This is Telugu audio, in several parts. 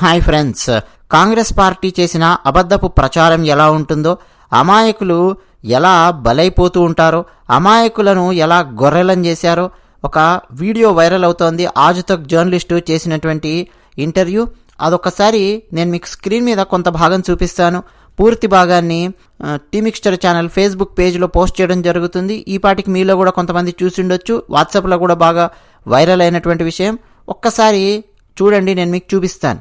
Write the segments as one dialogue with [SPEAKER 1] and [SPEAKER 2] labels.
[SPEAKER 1] Hi friends. కాంగ్రెస్ పార్టీ చేసిన అబద్ధపు ప్రచారం ఎలా ఉంటుందో అమాయకులు ఎలా బలైపోతూ ఉంటారో అమాయకులను ఎలా గొర్రెలం చేశారో ఒక వీడియో వైరల్ అవుతోంది. ఆజుతక్ జర్నలిస్టు చేసినటువంటి ఇంటర్వ్యూ. అదొకసారి నేను మీకు స్క్రీన్ మీద కొంత భాగం చూపిస్తాను. పూర్తి భాగాన్ని టీమిక్స్టర్ ఛానల్ ఫేస్బుక్ పేజ్లో పోస్ట్ చేయడం జరుగుతుంది. ఈ పాటికి మీలో కూడా కొంతమంది చూసిండొచ్చు వాట్సాప్లో కూడా బాగా వైరల్ అయినటువంటి విషయం. ఒక్కసారి చూడండి నేను మీకు చూపిస్తాను.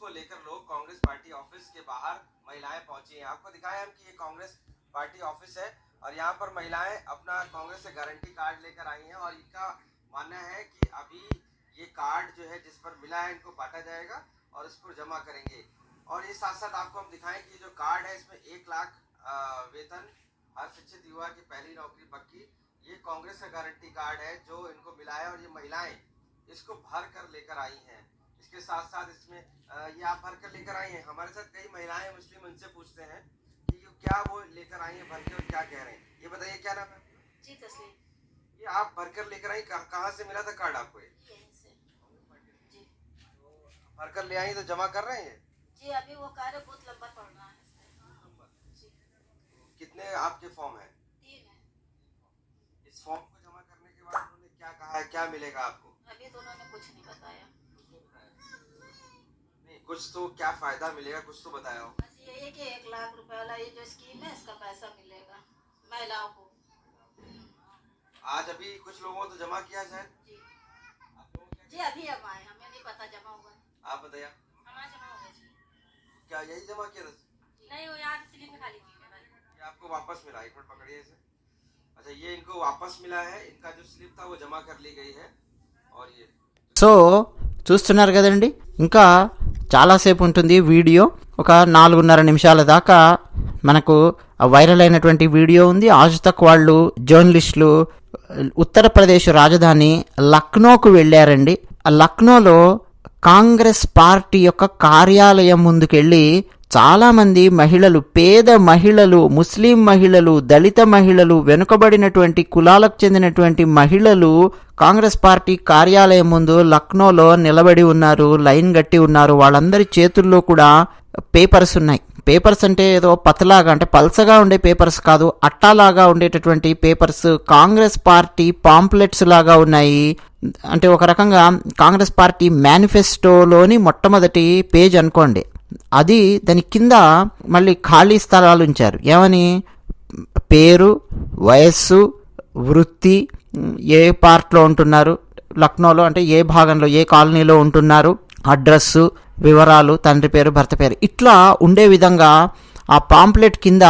[SPEAKER 2] उसको लेकर लोग कांग्रेस पार्टी ऑफ़िस के बाहर महिलाएँ पहुँची हैं। आपको दिखाया हम कि ये कांग्रेस पार्टी ऑफ़िस है और यहाँ पर महिलाएँ अपना कांग्रेस से गारंटी कार्ड लेकर आई हैं और इनका मानना है कि अभी ये कार्ड जो है जिस पर मिला है, इनको बांटा जाएगा और इसको जमा करेंगे। और ये साथ साथ आपको हम दिखाएँ कि जो कार्ड है, इसमें एक लाख वेतन हर शिक्षित युवा की पहली नौकरी पक्की ये कांग्रेस का गारंटी कार्ड है जो इनको मिला है और ये महिलाएँ इसको भर कर लेकर आई हैं। इसके साथ साथ इसमें ये आप भर कर लेकर आई हैं हमारे साथ कई महिलाएँ मुस्लिम उनसे पूछते हैं कि ये क्या वो लेकर आई हैं भर के और क्या कह रहे हैं। ये बताइए क्या नाम है?
[SPEAKER 3] जी तस्लीम।
[SPEAKER 2] ये आप भर कर लेकर आई कहाँ से मिला था कार्ड आपको ये? भर कर ले आई तो जमा कर रहे हैं?
[SPEAKER 3] जी अभी वो कार्य बहुत लंबा पड़ रहा है।
[SPEAKER 2] कितने आपके फॉर्म है?
[SPEAKER 3] है।
[SPEAKER 2] इस फॉर्म को जमा करने के बाद उन्होंने क्या कहा है क्या मिलेगा आपको?
[SPEAKER 3] अभी तो उन्होंने कुछ नहीं बताया।
[SPEAKER 2] नहीं कुछ तो क्या फायदा मिलेगा कुछ तो बताया हो
[SPEAKER 3] बस ये है कि एक लाख रुपए वाला ये जो स्कीम है इसका पैसा मिलेगा महिलाओं को
[SPEAKER 2] आज अभी कुछ लोगों को तो जमा किया शायद
[SPEAKER 3] जी
[SPEAKER 2] आप लोगों को क्या-
[SPEAKER 3] जी अभी हम आए हमें नहीं पता जमा हुआ
[SPEAKER 2] आप बताइए
[SPEAKER 3] हमारा जमा हुआ जी
[SPEAKER 2] क्या यही जमा किया था
[SPEAKER 3] नहीं वो यहाँ से स्लिप खाली थी
[SPEAKER 2] ये आपको वापस मिला एक मिनट पकड़िए इसे अच्छा ये इनको वापस मिला है इनका जो स्लिप था वो जमा कर ली गई है और ये
[SPEAKER 1] సో చూస్తున్నారు కదండి ఇంకా చాలాసేపు ఉంటుంది వీడియో. ఒక నాలుగున్నర నిమిషాల దాకా మనకు వైరల్ అయినటువంటి వీడియో ఉంది. ఆజుతక్ వాళ్ళు జర్నలిస్టులు ఉత్తరప్రదేశ్ రాజధాని లక్నోకు వెళ్ళారండి. ఆ లక్నోలో కాంగ్రెస్ పార్టీ యొక్క కార్యాలయం ముందుకెళ్ళి చాలామంది మహిళలు పేద మహిళలు ముస్లిం మహిళలు దళిత మహిళలు వెనుకబడినటువంటి కులాలకు చెందినటువంటి మహిళలు కాంగ్రెస్ పార్టీ కార్యాలయం ముందు లక్నోలో నిలబడి ఉన్నారు లైన్ గట్టి ఉన్నారు. వాళ్ళందరి చేతుల్లో కూడా పేపర్స్ ఉన్నాయి. పేపర్స్ అంటే ఏదో పతలాగా అంటే పల్సగా ఉండే పేపర్స్ కాదు అట్టాలాగా ఉండేటటువంటి పేపర్స్ కాంగ్రెస్ పార్టీ పాంప్లెట్స్ లాగా ఉన్నాయి. అంటే ఒక రకంగా కాంగ్రెస్ పార్టీ మేనిఫెస్టోలోని మొట్టమొదటి పేజ్ అనుకోండి. అది దాని కింద మళ్ళీ ఖాళీ స్థలాలు ఉంచారు. ఏమని? పేరు వయస్సు వృత్తి ఏ పార్ట్లో ఉంటున్నారు లక్నోలో అంటే ఏ భాగంలో ఏ కాలనీలో ఉంటున్నారు అడ్రస్సు వివరాలు తండ్రి పేరు భర్త పేరు ఇట్లా ఉండే విధంగా ఆ పాంప్లెట్ కింద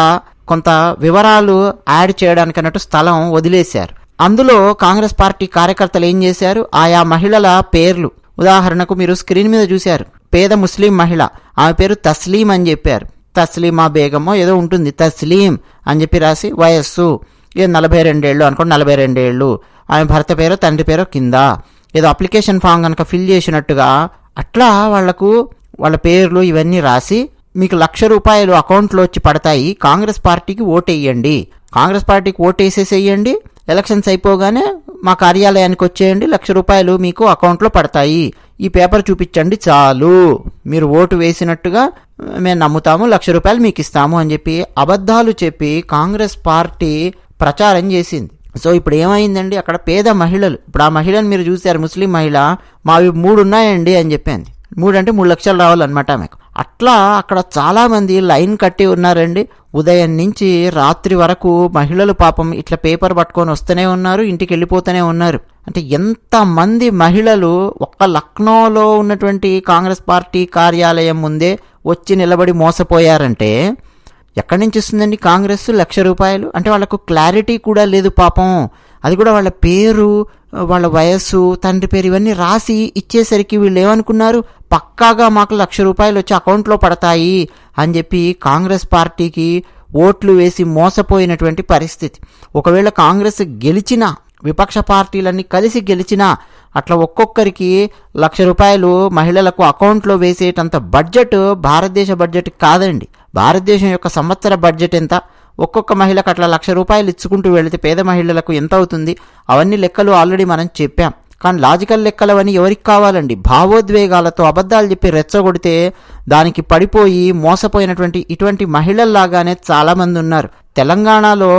[SPEAKER 1] కొంత వివరాలు యాడ్ చేయడానికి అన్నట్టు స్థలం వదిలేశారు. అందులో కాంగ్రెస్ పార్టీ కార్యకర్తలు ఏం చేశారు? ఆయా మహిళల పేర్లు ఉదాహరణకు మీరు స్క్రీన్ మీద చూశారు. పేద ముస్లిం మహిళ. ఆమె పేరు తస్లీం అని చెప్పారు. తస్లీమా బేగమో ఏదో ఉంటుంది. తస్లీం అని చెప్పి రాసి వయస్సు. ఏ నలభై రెండేళ్ళు అనుకోండి నలభై రెండేళ్ళు. ఆమె భర్త పేరు తండ్రి పేరు కింద. ఏదో అప్లికేషన్ ఫామ్ కనుక ఫిల్ చేసినట్టుగా అట్లా వాళ్ళకు వాళ్ళ పేర్లు ఇవన్నీ రాసి మీకు లక్ష రూపాయలు అకౌంట్లో వచ్చి పడతాయి. కాంగ్రెస్ పార్టీకి ఓటేయండి. కాంగ్రెస్ పార్టీకి ఓటేసేసేయండి. ఎలక్షన్స్ అయిపోగానే మా కార్యాలయానికి వచ్చేయండి. లక్ష రూపాయలు మీకు అకౌంట్లో పడతాయి. ఈ పేపర్ చూపించండి చాలు. మీరు ఓటు వేసినట్టుగా మేము నమ్ముతాము. లక్ష రూపాయలు మీకు ఇస్తాము అని చెప్పి అబద్ధాలు చెప్పి కాంగ్రెస్ పార్టీ ప్రచారం చేసింది. సో ఇప్పుడు ఏమైందండి? అక్కడ పేద మహిళలు. ఇప్పుడు ఆ మహిళను మీరు చూశారు ముస్లిం మహిళ. మావి మూడు ఉన్నాయండి అని చెప్పింది. మూడు అంటే మూడు లక్షలు రావాలన్నమాట మీకు అట్లా అక్కడ చాలామంది లైన్ కట్టి ఉన్నారండి. ఉదయం నుంచి రాత్రి వరకు మహిళలు పాపం ఇట్లా పేపర్ పట్టుకొని వస్తూనే ఉన్నారు ఇంటికి వెళ్ళిపోతూనే ఉన్నారు. అంటే ఎంతమంది మహిళలు ఒక్క లక్నోలో ఉన్నటువంటి కాంగ్రెస్ పార్టీ కార్యాలయం ముందే వచ్చి నిలబడి మోసపోయారంటే ఎక్కడి నుంచి వస్తుందండి కాంగ్రెస్ లక్ష రూపాయలు? అంటే వాళ్ళకు క్లారిటీ కూడా లేదు పాపం. అది కూడా వాళ్ళ పేరు వాళ్ళ వయస్సు తండ్రి పేరు ఇవన్నీ రాసి ఇచ్చేసరికి వీళ్ళు ఏమనుకున్నారు? పక్కాగా మాకు లక్ష రూపాయలు వచ్చి అకౌంట్లో పడతాయి అని చెప్పి కాంగ్రెస్ పార్టీకి ఓట్లు వేసి మోసపోయినటువంటి పరిస్థితి. ఒకవేళ కాంగ్రెస్ గెలిచినా విపక్ష పార్టీలన్నీ కలిసి గెలిచినా అట్లా ఒక్కొక్కరికి లక్ష రూపాయలు మహిళలకు అకౌంట్లో వేసేటంత బడ్జెట్ భారతదేశ బడ్జెట్ కాదండి. భారతదేశం యొక్క సంవత్సర బడ్జెట్ ఎంత? ఒక్కొక్క మహిళకు అట్లా లక్ష రూపాయలు ఇచ్చుకుంటూ వెళితే పేద మహిళలకు ఎంత అవుతుంది? అవన్నీ లెక్కలు ఆల్రెడీ మనం చెప్పాం. కానీ లాజికల్ లెక్కలవని ఎవరికి కావాలండి? భావోద్వేగాలతో అబద్ధాలు చెప్పి రెచ్చగొడితే దానికి పడిపోయి మోసపోయినటువంటి ఇటువంటి మహిళల్లాగానే చాలామంది ఉన్నారు. తెలంగాణలో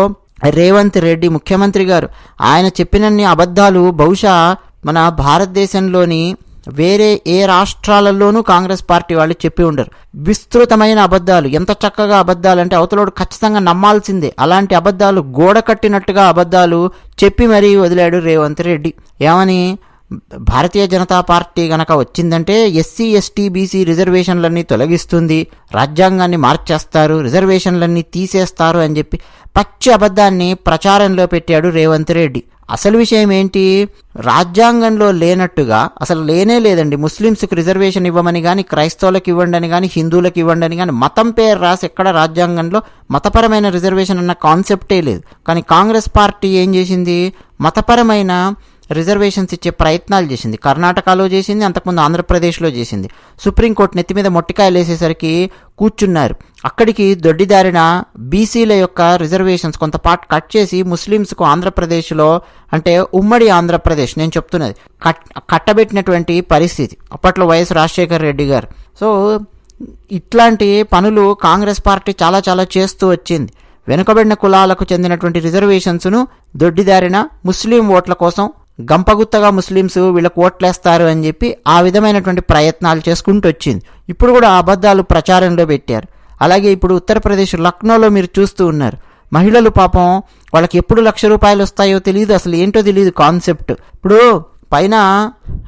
[SPEAKER 1] రేవంత్ రెడ్డి ముఖ్యమంత్రి గారు ఆయన చెప్పినన్ని అబద్ధాలు బహుశా మన భారతదేశంలోని వేరే ఏ రాష్ట్రాలలోనూ కాంగ్రెస్ పార్టీ వాళ్ళు చెప్పి ఉండరు. విస్తృతమైన అబద్ధాలు ఎంత చక్కగా అబద్ధాలు అంటే అవతలోడు ఖచ్చితంగా నమ్మాల్సిందే. అలాంటి అబద్ధాలు గోడ కట్టినట్టుగా అబద్ధాలు చెప్పి మరీ వదిలాడు రేవంత్ రెడ్డి. ఏమని? భారతీయ జనతా పార్టీ గనక వచ్చిందంటే ఎస్సీ ఎస్టీ బీసీ రిజర్వేషన్లన్నీ తొలగిస్తుంది రాజ్యాంగాన్ని మార్చేస్తారు రిజర్వేషన్లన్నీ తీసేస్తారు అని చెప్పి పచ్చి అబద్ధాన్ని ప్రచారంలో పెట్టాడు రేవంత్ రెడ్డి. అసలు విషయం ఏంటి? రాజ్యాంగంలో లేనట్టుగా అసలు లేనే లేదండి. ముస్లిమ్స్కి రిజర్వేషన్ ఇవ్వమని కానీ క్రైస్తవులకు ఇవ్వండి అని కానీ హిందువులకు ఇవ్వండి అని కానీ మతం పేరు రాసి ఎక్కడ రాజ్యాంగంలో మతపరమైన రిజర్వేషన్ అన్న కాన్సెప్టే లేదు. కానీ కాంగ్రెస్ పార్టీ ఏం చేసింది? మతపరమైన రిజర్వేషన్స్ ఇచ్చే ప్రయత్నాలు చేసింది. కర్ణాటకలో చేసింది అంతకుముందు ఆంధ్రప్రదేశ్లో చేసింది. సుప్రీంకోర్టు నెత్తి మీద మొట్టికాయలు వేసేసరికి కూర్చున్నారు. అక్కడికి దొడ్డిదారిన బీసీల యొక్క రిజర్వేషన్స్ కొంత పార్ట్ కట్ చేసి ముస్లిమ్స్కు ఆంధ్రప్రదేశ్లో అంటే ఉమ్మడి ఆంధ్రప్రదేశ్ నేను చెప్తున్నది కట్ కట్టబెట్టినటువంటి పరిస్థితి. అప్పట్లో వైఎస్ రాజశేఖర్ రెడ్డి గారు. సో ఇట్లాంటి పనులు కాంగ్రెస్ పార్టీ చాలా చాలా చేస్తూ వచ్చింది. వెనుకబడిన కులాలకు చెందినటువంటి రిజర్వేషన్స్ను దొడ్డిదారిన ముస్లిం ఓట్ల కోసం గంపగుత్తగా ముస్లిమ్స్ వీళ్ళకు ఓట్లేస్తారు అని చెప్పి ఆ విధమైనటువంటి ప్రయత్నాలు చేసుకుంటూ వచ్చింది. ఇప్పుడు కూడా అబద్ధాలు ప్రచారంలో పెట్టారు. అలాగే ఇప్పుడు ఉత్తరప్రదేశ్ లక్నోలో మీరు చూస్తూ ఉన్నారు. మహిళలు పాపం వాళ్ళకి ఎప్పుడు లక్ష రూపాయలు వస్తాయో తెలియదు అసలు ఏంటో తెలియదు కాన్సెప్ట్. ఇప్పుడు పైన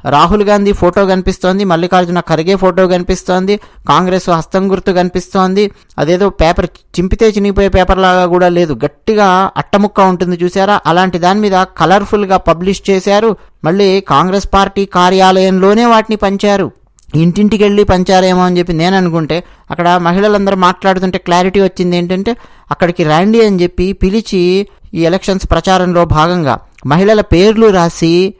[SPEAKER 1] రాహుల్ గాంధీ ఫోటో కనిపిస్తోంది మల్లికార్జున ఖర్గే ఫోటో కనిపిస్తోంది కాంగ్రెస్ హస్తం గుర్తు కనిపిస్తోంది అదేదో పేపర్ చింపితే చినిగిపోయే పేపర్ లాగా కూడా లేదు. గట్టిగా అట్టముక్క ఉంటుంది చూసారా? అలాంటి దాని మీద కలర్ఫుల్గా పబ్లిష్ చేశారు. మళ్ళీ కాంగ్రెస్ పార్టీ కార్యాలయంలోనే వాటిని పంచారు. ఇంటింటికి వెళ్ళి పంచారేమో అని చెప్పి నేను అనుకుంటే అక్కడ మహిళలందరూ మాట్లాడుతుంటే క్లారిటీ వచ్చింది ఏంటంటే అక్కడికి రండి అని చెప్పి పిలిచి ఈ ఎలక్షన్స్ ప్రచారంలో భాగంగా మహిళల పేర్లు రాసి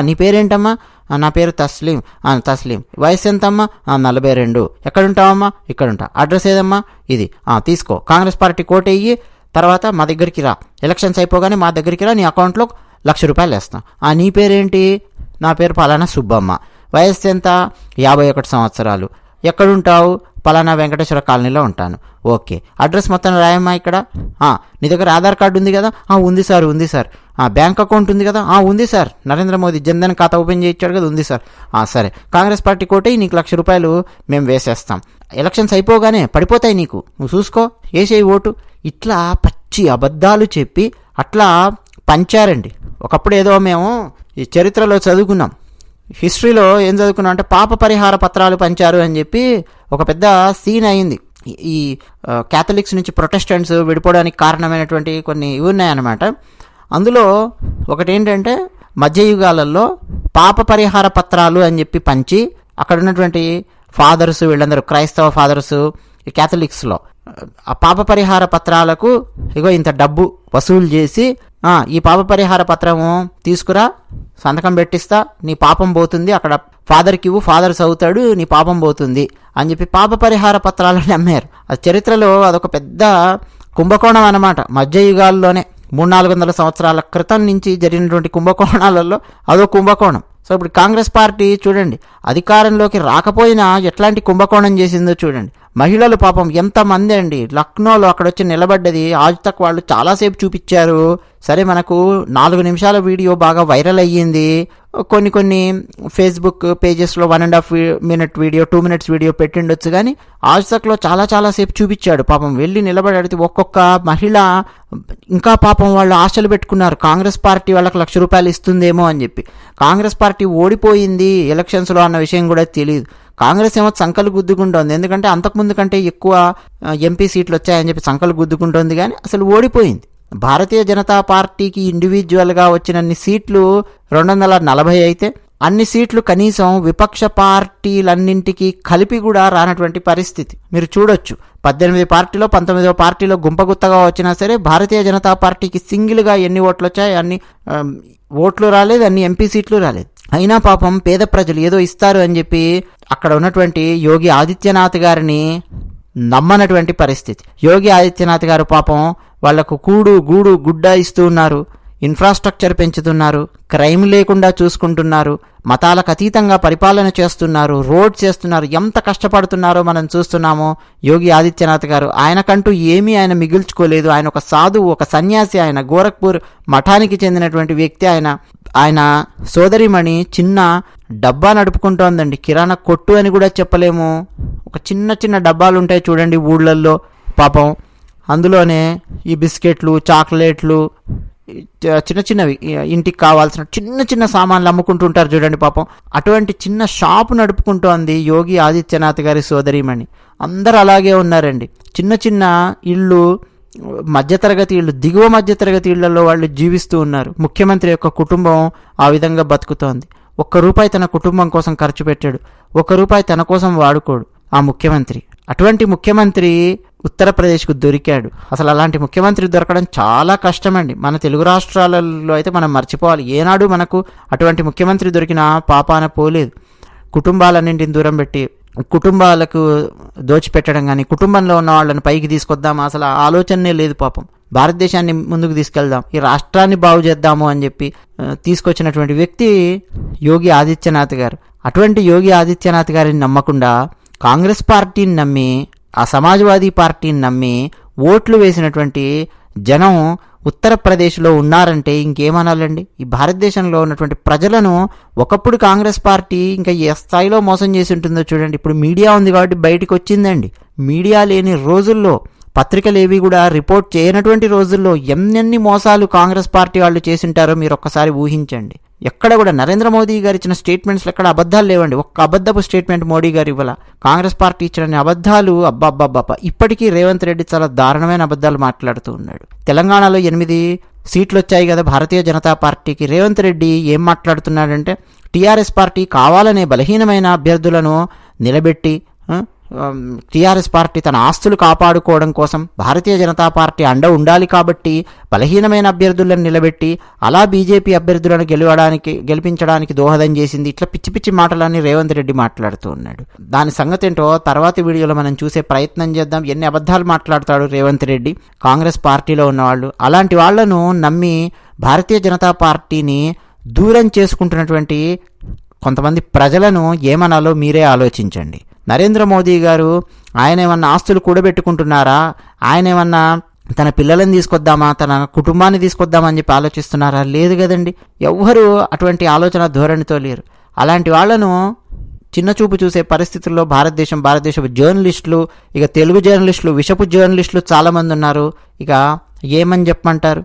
[SPEAKER 1] నీ పేరేంటమ్మా? నా పేరు తస్లీం. తస్లీం. వయసు ఎంతమ్మా? నలభై రెండు. ఎక్కడుంటావమ్మా? ఇక్కడ ఉంటా అడ్రస్ ఏదమ్మా? ఇది. తీసుకో. కాంగ్రెస్ పార్టీ కోటెయ్యి తర్వాత మా దగ్గరికి రా. ఎలక్షన్స్ అయిపోగానే మా దగ్గరికి రా నీ అకౌంట్లో లక్ష రూపాయలు వేస్తాం. ఆ నీ పేరేంటి? నా పేరు పలానా సుబ్బమ్మ. వయస్సు ఎంత? యాభై ఒకటి సంవత్సరాలు. ఎక్కడుంటావు? పలానా వెంకటేశ్వర కాలనీలో ఉంటాను. ఓకే. అడ్రస్ మొత్తం రాయమ్మా ఇక్కడ? నీ దగ్గర ఆధార్ కార్డు ఉంది కదా? ఉంది సార్ ఉంది సార్. బ్యాంక్ అకౌంట్ ఉంది కదా? ఉంది సార్. నరేంద్ర మోదీ జన్ధన్ ఖాతా ఓపెన్ చేయించాడు కదా? ఉంది సార్. సరే. కాంగ్రెస్ పార్టీ కోటే నీకు లక్ష రూపాయలు మేము వేసేస్తాం. ఎలక్షన్స్ అయిపోగానే పడిపోతాయి నీకు. నువ్వు చూసుకో. వేసేయి ఓటు. ఇట్లా పచ్చి అబద్ధాలు చెప్పి అట్లా పంచారండి. ఒకప్పుడు ఏదో మేము ఈ చరిత్రలో చదువుకున్నాం. హిస్టరీలో ఏం చదువుకున్నాం అంటే పాప పరిహార పత్రాలు పంచారు అని చెప్పి ఒక పెద్ద సీన్ అయింది. ఈ- క్యాథలిక్స్ నుంచి ప్రొటెస్టెంట్స్ విడిపోవడానికి కారణమైనటువంటి కొన్ని ఇవి ఉన్నాయన్నమాట. అందులో ఒకటి ఏంటంటే మధ్యయుగాలలో పాప పరిహార పత్రాలు అని చెప్పి పంచి అక్కడ ఉన్నటువంటి ఫాదర్స్ వీళ్ళందరూ క్రైస్తవ ఫాదర్స్ ఈ క్యాథలిక్స్లో ఆ పాప పరిహార పత్రాలకు ఇగో ఇంత డబ్బు వసూలు చేసి ఈ పాప పరిహార పత్రము తీసుకురా సంతకం పెట్టిస్తా నీ పాపం పోతుంది అక్కడ ఫాదర్కి ఇవ్వు ఫాదర్ చదువుతాడు నీ పాపం పోతుంది అని చెప్పి పాప పరిహార పత్రాలని అమ్మారు అది చరిత్రలో అదొక పెద్ద కుంభకోణం అన్నమాట. మధ్యయుగాల్లోనే మూడు నాలుగు వందల సంవత్సరాల క్రితం నుంచి జరిగినటువంటి కుంభకోణాలలో అదో కుంభకోణం. సో ఇప్పుడు కాంగ్రెస్ పార్టీ చూడండి అధికారంలోకి రాకపోయినా ఎట్లాంటి కుంభకోణం చేసిందో చూడండి. మహిళలు పాపం ఎంతమంది అండి? లక్నోలో అక్కడ వచ్చి నిలబడ్డది. ఆజ్ తక్ వాళ్ళు చాలాసేపు చూపించారు సరే మనకు నాలుగు నిమిషాల వీడియో బాగా వైరల్ అయ్యింది. కొన్ని కొన్ని Facebook పేజెస్లో one and half minute video two minutes video పెట్టిండొచ్చు కానీ ఆజ్తక్లో చాలా చాలా సేపు చూపించాడు పాపం వెళ్ళి నిలబడి అడిగితే ఒక్కొక్క మహిళ ఇంకా పాపం వాళ్ళు ఆశలు పెట్టుకున్నారు. కాంగ్రెస్ పార్టీ వాళ్ళకి లక్ష రూపాయలు ఇస్తుందేమో అని చెప్పి. కాంగ్రెస్ పార్టీ ఓడిపోయింది ఎలక్షన్స్లో అన్న విషయం కూడా తెలియదు కాంగ్రెస్ ఏమో సంకలు గుద్దుకుంటోంది. ఎందుకంటే అంతకుముందు కంటే ఎక్కువ ఎంపీ సీట్లు వచ్చాయని చెప్పి సంకలు గుద్దుకుంటోంది కానీ అసలు ఓడిపోయింది. భారతీయ జనతా పార్టీకి ఇండివిజువల్గా వచ్చినన్ని సీట్లు రెండు వందల నలభై అయితే అన్ని సీట్లు కనీసం విపక్ష పార్టీలన్నింటికి కలిపి కూడా రానటువంటి పరిస్థితి. మీరు చూడొచ్చు. పద్దెనిమిది పార్టీలో పంతొమ్మిదో పార్టీలో గుంపగుత్తగా వచ్చినా సరే భారతీయ జనతా పార్టీకి సింగిల్గా ఎన్ని ఓట్లు వచ్చాయి అన్ని ఓట్లు రాలేదు అన్ని ఎంపీ సీట్లు రాలేదు. అయినా పాపం పేద ప్రజలు ఏదో ఇస్తారు అని చెప్పి అక్కడ ఉన్నటువంటి యోగి ఆదిత్యనాథ్ గారిని నమ్మనటువంటి పరిస్థితి. యోగి ఆదిత్యనాథ్ గారు పాపం వాళ్ళకు కూడు గూడు గుడ్డ ఇస్తూ ఉన్నారు. ఇన్ఫ్రాస్ట్రక్చర్ పెంచుతున్నారు. క్రైమ్ లేకుండా చూసుకుంటున్నారు. మతాలకు అతీతంగా పరిపాలన చేస్తున్నారు. రోడ్ చేస్తున్నారు. ఎంత కష్టపడుతున్నారో మనం చూస్తున్నామో. యోగి ఆదిత్యనాథ్ గారు ఆయనకంటూ ఏమీ ఆయన మిగుల్చుకోలేదు. ఆయన ఒక సాధువు ఒక సన్యాసి ఆయన గోరఖ్పూర్ మఠానికి చెందినటువంటి వ్యక్తి ఆయన. ఆయన సోదరిమణి చిన్న డబ్బా నడుపుకుంటోందండి. కిరాణా కొట్టు అని కూడా చెప్పలేము. ఒక చిన్న చిన్న డబ్బాలు ఉంటాయి చూడండి ఊళ్ళల్లో. పాపం. అందులోనే ఈ బిస్కెట్లు చాక్లెట్లు చిన్న చిన్నవి. ఇంటికి కావాల్సిన చిన్న చిన్న సామాన్లు అమ్ముకుంటుంటారు చూడండి పాపం. అటువంటి చిన్న షాపు నడుపుకుంటోంది యోగి ఆదిత్యనాథ్ గారి సోదరిమణి. అందరు అలాగే ఉన్నారండి. చిన్న చిన్న ఇళ్ళు మధ్యతరగతి ఇళ్ళు దిగువ మధ్యతరగతి ఇళ్ళలో వాళ్ళు జీవిస్తూ ఉన్నారు. ముఖ్యమంత్రి యొక్క కుటుంబం ఆ విధంగా బతుకుతోంది. ఒక్క రూపాయి తన కుటుంబం కోసం ఖర్చు పెట్టాడు. ఒక్క రూపాయి తన కోసం వాడుకోడు. ఆ ముఖ్యమంత్రి. అటువంటి ముఖ్యమంత్రి ఉత్తరప్రదేశ్కు దొరికాడు. అసలు అలాంటి ముఖ్యమంత్రి దొరకడం చాలా కష్టమండి. మన తెలుగు రాష్ట్రాలలో అయితే మనం మర్చిపోవాలి. ఏనాడు మనకు అటువంటి ముఖ్యమంత్రి దొరికిన పాపాన పోలేదు. కుటుంబాలన్నింటిని దూరం పెట్టి కుటుంబాలకు దోచిపెట్టడం కానీ కుటుంబంలో ఉన్న వాళ్ళని పైకి తీసుకొద్దాం అసలు ఆలోచనే లేదు పాపం. భారతదేశాన్ని ముందుకు తీసుకెళ్దాం ఈ రాష్ట్రాన్ని బాగు చేద్దాము అని చెప్పి తీసుకొచ్చినటువంటి వ్యక్తి యోగి ఆదిత్యనాథ్ గారు. అటువంటి యోగి ఆదిత్యనాథ్ గారిని నమ్మకుండా కాంగ్రెస్ పార్టీని నమ్మి ఆ సమాజ్వాదీ పార్టీని నమ్మి ఓట్లు వేసినటువంటి జనం ఉత్తరప్రదేశ్లో ఉన్నారంటే ఇంకేమనాలండి? ఈ భారతదేశంలో ఉన్నటువంటి ప్రజలను ఒకప్పుడు కాంగ్రెస్ పార్టీ ఇంకా ఏ స్థాయిలో మోసం చేసి ఉంటుందో చూడండి. ఇప్పుడు మీడియా ఉంది కాబట్టి బయటకు వచ్చిందండి. మీడియా లేని రోజుల్లో పత్రికలు ఏవి కూడా రిపోర్ట్ చేయనటువంటి రోజుల్లో ఎన్నెన్ని మోసాలు కాంగ్రెస్ పార్టీ వాళ్ళు చేసింటారో మీరు ఒక్కసారి ఊహించండి. ఎక్కడ కూడా నరేంద్ర మోదీ గారు ఇచ్చిన స్టేట్మెంట్స్లో ఎక్కడ అబద్ధాలు లేవండి. ఒక్క అబద్ధపు స్టేట్మెంట్ మోడీ గారు ఇవ్వాల. కాంగ్రెస్ పార్టీ ఇచ్చిన అబద్ధాలు అబ్బాబ్బాబ్బా ఇప్పటికీ రేవంత్ రెడ్డి చాలా దారుణమైన అబద్ధాలు మాట్లాడుతూ ఉన్నాడు. తెలంగాణలో ఎనిమిది సీట్లు వచ్చాయి కదా భారతీయ జనతా పార్టీకి. రేవంత్ రెడ్డి ఏం మాట్లాడుతున్నాడంటే టీఆర్ఎస్ పార్టీ కావాలనే బలహీనమైన అభ్యర్థులను నిలబెట్టి టీఆర్ఎస్ పార్టీ తన ఆస్తులు కాపాడుకోవడం కోసం భారతీయ జనతా పార్టీ అండ ఉండాలి కాబట్టి బలహీనమైన అభ్యర్థులను నిలబెట్టి అలా బీజేపీ అభ్యర్థులను గెలవడానికి గెలిపించడానికి దోహదం చేసింది. ఇట్లా పిచ్చి పిచ్చి మాటలన్నీ రేవంత్ రెడ్డి మాట్లాడుతూ ఉన్నాడు. దాని సంగతి ఏంటో తర్వాతి వీడియోలో మనం చూసే ప్రయత్నం చేద్దాం. ఎన్ని అబద్ధాలు మాట్లాడతాడు రేవంత్ రెడ్డి? కాంగ్రెస్ పార్టీలో ఉన్నవాళ్ళు. అలాంటి వాళ్ళను నమ్మి భారతీయ జనతా పార్టీని దూరం చేసుకుంటున్నటువంటి కొంతమంది ప్రజలను ఏమనాలో మీరే ఆలోచించండి. నరేంద్ర మోదీ గారు ఆయన ఏమన్నా ఆస్తులు కూడబెట్టుకుంటున్నారా? ఆయన ఏమన్నా తన పిల్లలను తీసుకొద్దామా? తన కుటుంబాన్ని తీసుకొద్దామా అని చెప్పి ఆలోచిస్తున్నారా? లేదు కదండి. ఎవ్వరూ అటువంటి ఆలోచన ధోరణితో లేరు. అలాంటి వాళ్ళను చిన్న చూపు చూసే పరిస్థితుల్లో భారతదేశం భారతదేశపు జర్నలిస్టులు ఇక తెలుగు జర్నలిస్టులు విషపు జర్నలిస్టులు చాలామంది ఉన్నారు. ఇక ఏమని చెప్పమంటారు?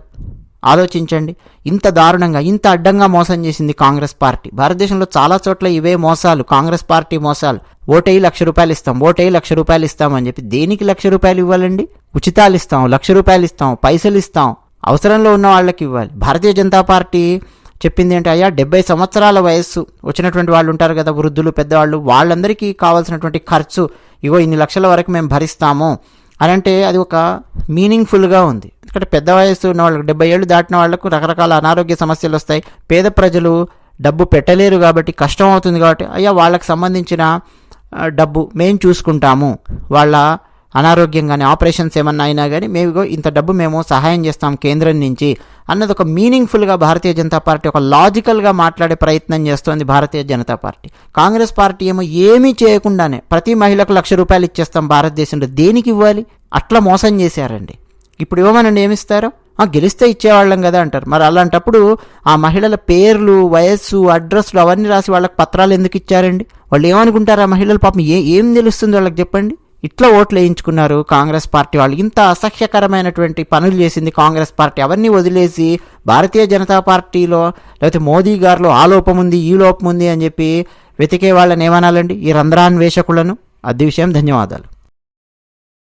[SPEAKER 1] ఆలోచించండి. ఇంత దారుణంగా ఇంత అడ్డంగా మోసం చేసింది కాంగ్రెస్ పార్టీ. భారతదేశంలో చాలా చోట్ల ఇవే మోసాలు. కాంగ్రెస్ పార్టీ మోసాలు. ఓటేయి లక్ష రూపాయలు ఇస్తాం ఓటేయి లక్ష రూపాయలు ఇస్తాం అని చెప్పి దేనికి లక్ష రూపాయలు ఇవ్వాలండి? ఉచితాలు ఇస్తాం లక్ష రూపాయలు ఇస్తాం పైసలు ఇస్తాం. అవసరంలో ఉన్న వాళ్ళకి ఇవ్వాలి. భారతీయ జనతా పార్టీ చెప్పింది ఏంటి అయ్యా డెబ్బై సంవత్సరాల వయస్సు. వచ్చినటువంటి వాళ్ళు ఉంటారు కదా వృద్ధులు పెద్దవాళ్ళు. వాళ్ళందరికీ కావాల్సినటువంటి ఖర్చు. ఇగో ఇన్ని లక్షల వరకు మేము భరిస్తాము అని అంటే అది ఒక మీనింగ్ఫుల్గా ఉంది. ఎందుకంటే పెద్ద వయసు ఉన్న వాళ్ళకి డెబ్బై ఏళ్ళు దాటిన వాళ్ళకు రకరకాల అనారోగ్య సమస్యలు వస్తాయి. పేద ప్రజలు డబ్బు పెట్టలేరు కాబట్టి కష్టం అవుతుంది కాబట్టి అయ్యా వాళ్ళకి సంబంధించిన డబ్బు మేము చూసుకుంటాము. వాళ్ళ అనారోగ్యం కానీ ఆపరేషన్స్ ఏమన్నా అయినా కానీ మేము ఇంత డబ్బు మేము సహాయం చేస్తాం కేంద్రం నుంచి అన్నది ఒక మీనింగ్ఫుల్గా భారతీయ జనతా పార్టీ ఒక లాజికల్గా మాట్లాడే ప్రయత్నం చేస్తోంది Bharatiya Janata party. Congress party ఏమో ఏమీ చేయకుండానే ప్రతి మహిళకు లక్ష రూపాయలు ఇచ్చేస్తాం భారతదేశంలో. దేనికి ఇవ్వాలి? అట్లా మోసం చేశారండి. ఇప్పుడు ఇవ్వమనండి ఏమిస్తారు? ఆ, గెలిస్తే ఇచ్చేవాళ్ళం కదా అంటారు. మరి అలాంటప్పుడు ఆ మహిళల పేర్లు వయస్సు అడ్రస్లు అవన్నీ రాసి వాళ్ళకి పత్రాలు ఎందుకు ఇచ్చారండి? వాళ్ళు ఏమనుకుంటారు ఆ మహిళల? పాపం ఏ ఏం తెలుస్తుంది వాళ్ళకి చెప్పండి? ఇట్లా ఓట్లు వేయించుకున్నారు కాంగ్రెస్ పార్టీ వాళ్ళు. ఇంత అసహ్యకరమైనటువంటి పనులు చేసింది కాంగ్రెస్ పార్టీ. అవన్నీ వదిలేసి భారతీయ జనతా పార్టీలో లేకపోతే మోదీ గారిలో ఆ లోపం ఉంది ఈ లోపం ఉంది అని చెప్పి వెతికే వాళ్ళని ఏమనాలండి? ఈ రంధ్రాన్వేషకులను. అది విషయం. ధన్యవాదాలు.